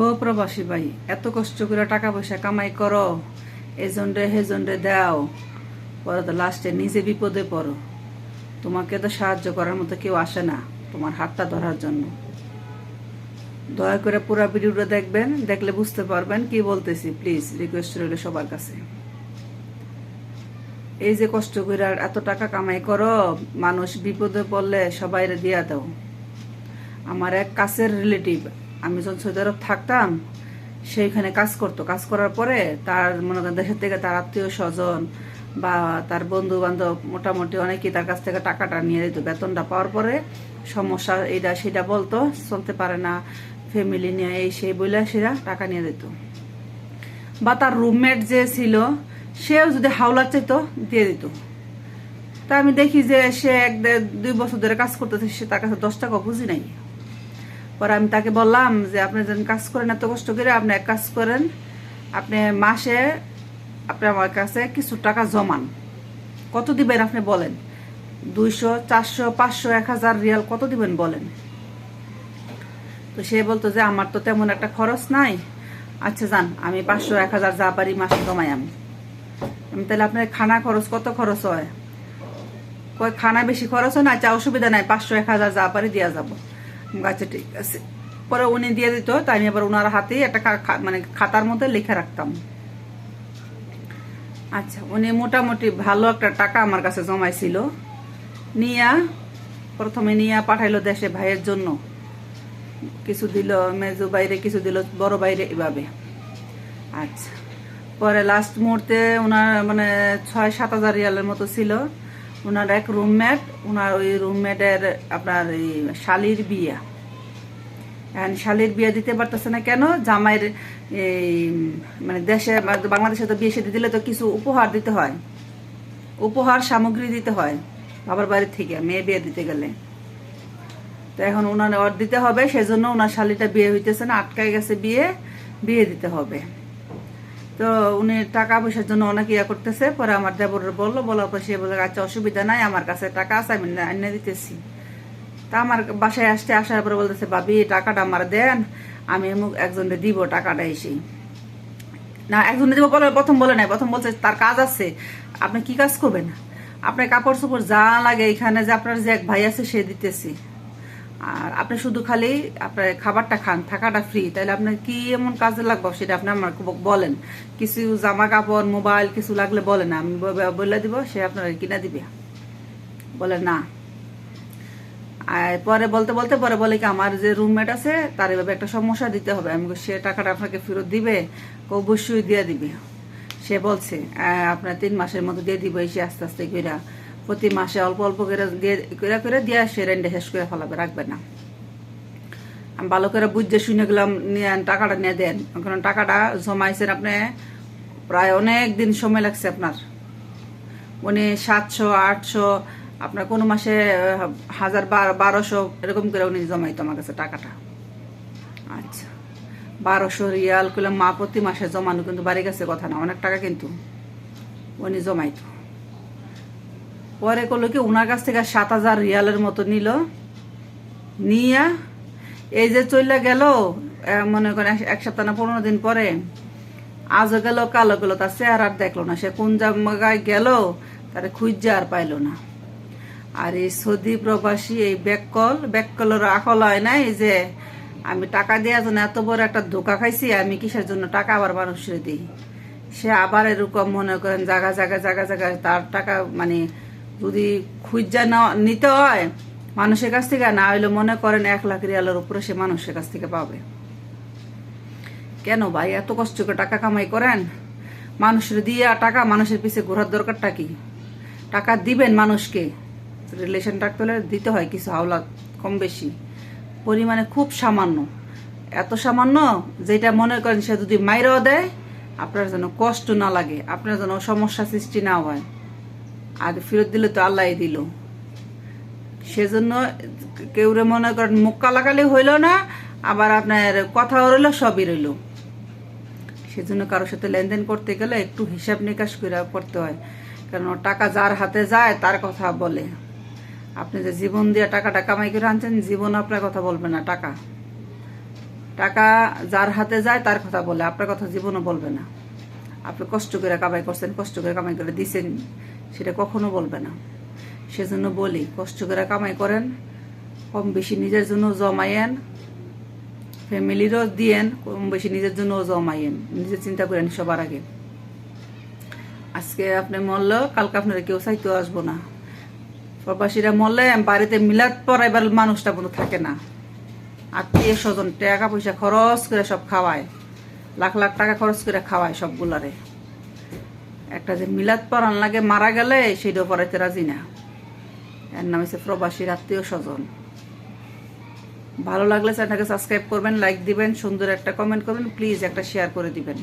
ও প্রবাসী ভাই, এত কষ্ট করে টাকা পয়সা কামাই করো এজন্ডে হেজন্ডে দাও। পরে তো লাস্টে নিজে বিপদে পড়ো। তোমাকে তো সাহায্য করার মতো কেউ আসে না তোমার হাতটা ধরার জন্য। দয়া করে পুরো ভিডিওটা দেখবেন, দেখলে বুঝতে পারবেন কি বলতেছি। প্লিজ রিকোয়েস্ট রইল সবার কাছে। এই যে কষ্ট করে এত টাকা কামাই করো, মানুষ বিপদে পড়লে সবাই দিয়া দাও। আমার এক কাছের রিলেটিভ আমি যখন সৌদি আরব থাকতাম সেইখানে কাজ করতো। কাজ করার পরে তার, মনে করেন, দেশের থেকে তার আত্মীয় স্বজন বা তার বন্ধু বান্ধব মোটামুটি অনেকেই তার কাছ থেকে টাকাটা নিয়ে দিত বেতনটা পাওয়ার পরে সমস্যা এইটা সেটা বলতো, চলতে পারে না ফ্যামিলি নিয়ে এই সেই বলে সেটা টাকা নিয়ে দিত। বা তার রুমমেট যে ছিল, সেও যদি হাওলা চাইতো, দিয়ে দিত। তা আমি দেখি যে সে এক দুই বছর ধরে কাজ করতেছে, সে তার কাছে দশ টাকা বুঝি নাই। পরে আমি তাকে বললাম যে, আপনি যেন কাজ করেন, এত কষ্ট করে আপনি এক কাজ করেন, আপনি মাসে আপনি আমার কাছে কিছু টাকা জমান। কত দিবেন আপনি বলেন? দুইশো, চারশো, পাঁচশো, এক হাজার রিয়াল কত দিবেন বলেন? তো সে বলতো যে, আমার তো তেমন একটা খরচ নাই। আচ্ছা যান, আমি পাঁচশো, এক হাজার যা পারি মাসে জমাই আমি। আমি তাহলে আপনার খানা খরচ কত খরচ হয়? খানা বেশি খরচ হয় না আচ্ছা অসুবিধা নাই, পাঁচশো, এক হাজার যা পারি দিয়া যাব। আচ্ছা ঠিক আছে। পরে উনি দিয়ে দিত তাই আমি আবার ওনার হাতেই একটা মানে খাতার মধ্যে লিখে রাখতাম। আচ্ছা উনি মোটামুটি ভালো একটা টাকা আমার কাছে জমাইছিল। নিয়া, প্রথমে নিয়া পাঠাইলো দেশে ভাইয়ের জন্য। কিছু দিল মেজো বাইরে কিছু দিল বড় বাইরে এভাবে। আচ্ছা পরে লাস্ট মুহূর্তে ওনার মানে ছয় সাত হাজার রিয়ালের মতো ছিল। ওনার এক রুমমেট ওনার ওই রুমমেটের আপনার এই শালির বিয়া। এখন শালির বিয়ে দিতে পারতেছে না কেন? জামাইয়ের এই মানে দেশে, বাংলাদেশে তো বিয়ে সাথে দিলে তো কিছু উপহার দিতে হয়। উপহার সামগ্রী দিতে হয় বাবার বাড়ির থেকে, মেয়ে বিয়ে দিতে গেলে। তো এখন ওনার ওর দিতে হবে, সেজন্য ওনার শালিটা বিয়ে হইতেছে না, আটকায় গেছে বিয়ে বিয়ে দিতে হবে। তো উনি টাকা পয়সার জন্য অনেক ইয়া করতেছে, পরে আমার দেবর বলল, বলার পর সে বলে আচ্ছা অসুবিধা নাই, আমার কাছে টাকা আছে, আমি এনে দিতেছি। তা আমার বাসায় আসতে, আসার পরে বলতেছে, ভাবি টাকাটা আমার দেন, আমি একজনকে দিব টাকাটা এসে। না একজনে দিব বলে, প্রথম বলে নাই, প্রথম বলছে, তার কাজ আছে, আপনি কি কাজ করবেন? আপনার কাপড় চোপড় যা লাগে, এখানে যে আপনার যে এক ভাই আছে, সে দিতেছি। আর আপনি শুধু খালি আপনার খাবারটা খান, থাকাটা ফ্রি তাহলে আপনার কি এমন কাজে লাগবে সেটা আপনি আমার বলেন। কিছু জামা কাপড় মোবাইল কিছু লাগলে বলেন, আমি বলে দিব, সে আপনার কিনে দিবে। বলে না। আর পরে বলতে বলতে, পরে বলে কি আমার যে রুমমেট আছে, তার এভাবে একটা সমস্যা দিতে হবে। আমি সে টাকাটা আপনাকে ফেরত দিবে, অবশ্যই দিয়ে দিবে। সে বলছে আপনার তিন মাসের মতো দিয়ে দিবে, সে আস্তে আস্তে করে প্রতি মাসে অল্প অল্প করে দিয়ে করে করে দিয়ে সে রেন্ডে শেষ করে ফেলাবে, রাখবে না। আমি ভালো করে বুঝতে শুনে গেলাম, নিয়ে টাকাটা নিয়ে দেন। কারণ টাকাটা জমাইছেন আপনি, প্রায় অনেক দিন সময় লাগছে আপনার। উনি সাতশো, আটশো, আপনার কোনো মাসে হাজার বার- বারোশো, এরকম করে উনি জমাইতো আমার কাছে টাকাটা। আচ্ছা বারোশো রিয়াল করলে মা প্রতি মাসে জমানো কিন্তু বাড়ি গেছে কথা না, অনেক টাকা কিন্তু উনি জমাইতো। পরে করল কি ওনার কাছ থেকে সাত হাজার রিয়ালের মতো নিল। নিয়া এই যে চলে গেল মনে করেন এক- সপ্তাহ না পনেরো দিন পরে, আজও গেল কালো গেল, তার চেহারা দেখল না। সে কোন জায়গায় গেল, তারে খুঁজে আর পাইলো না। আর এই সৌদি প্রবাসী, এই ব্যাককল ব্যাককলের আকল হয় না এই যে, আমি টাকা দেওয়ার জন্য এত বড় একটা ধোকা খাইছি, আমি কিসের জন্য টাকা আবার মানুষের দিই? সে আবার এরকম মনে করেন জায়গা জায়গা জায়গা জায়গায় তার টাকা মানে যদি খুঁজা নেওয়া নিতে হয়, মানুষের কাছ থেকে, না হইলে মনে করেন এক লাখ রিয়ালের উপরে সে মানুষের কাছ থেকে পাবে। কেন ভাই? এত কষ্ট করে টাকা কামাই করেন? মানুষের দিয়ে টাকা, মানুষের পিছে ঘোরার দরকারটা কি? টাকা দিবেন মানুষকে? রিলেশন রাখতে হলে দিতে হয় কিছু হাওলা কম বেশি। পরিমাণে খুব সামান্য। এত সামান্য যেটা মনে করেন সে যদি মাইরাও দেয়, আপনার যেন কষ্ট না লাগে, আপনার যেন সমস্যা সৃষ্টি না হয়। আর ফেরত দিলে তো আল্লাহ দিল। সেজন্য কেউ রে মনে করেন, মুখ কালাকালি হইল না, আবার আপনার কথাও রইল, সবই রইল। সেজন্য কারোর সাথে লেনদেন করতে গেলে একটু হিসাব নিকাশ করে করতে হয়। কারণ টাকা যার হাতে যায়, তার কথা বলে। আপনি যে জীবন দিয়ে টাকাটা কামাই করে আনছেন, জীবন আপনার কথা বলবে না, টাকা। টাকা যার হাতে যায়, তার কথা বলে। আপনার কথা জীবনও বলবে না। আপনি কষ্ট করে কামাই করছেন, কষ্ট করে কামাই করে দিছেন, সেটা কখনো বলবে না। সেজন্য বলি, কষ্ট করে কামাই করেন কম বেশি নিজের জন্য জমায়েন, ফ্যামিলিরও দিয়েন কম বেশি নিজের জন্য জমায়েন। নিজে চিন্তা করেন সবার আগে। আজকে আপনি মরল, কালকে আপনারা কেউ চাইতেও আসব না। প্রবাসীরা মরলে বাড়িতে মিলাদ পড়াইবার মানুষটা কোনো থাকে না। আত্মীয় স্বজন টাকা পয়সা খরচ করে সব খাওয়ায়। লাখ লাখ টাকা খরচ করে খাওয়ায় সবগুলারে। একটা যে মিলাদ পরান লাগে মারা গেলে সেই পড়াইতে রাজি না। এর নাম হচ্ছে প্রবাসীর আত্মীয় স্বজন। ভালো লাগলে চ্যানেলটাকে সাবস্ক্রাইব করবেন, লাইক দিবেন, সুন্দর একটা কমেন্ট করবেন প্লিজ একটা শেয়ার করে দিবেন।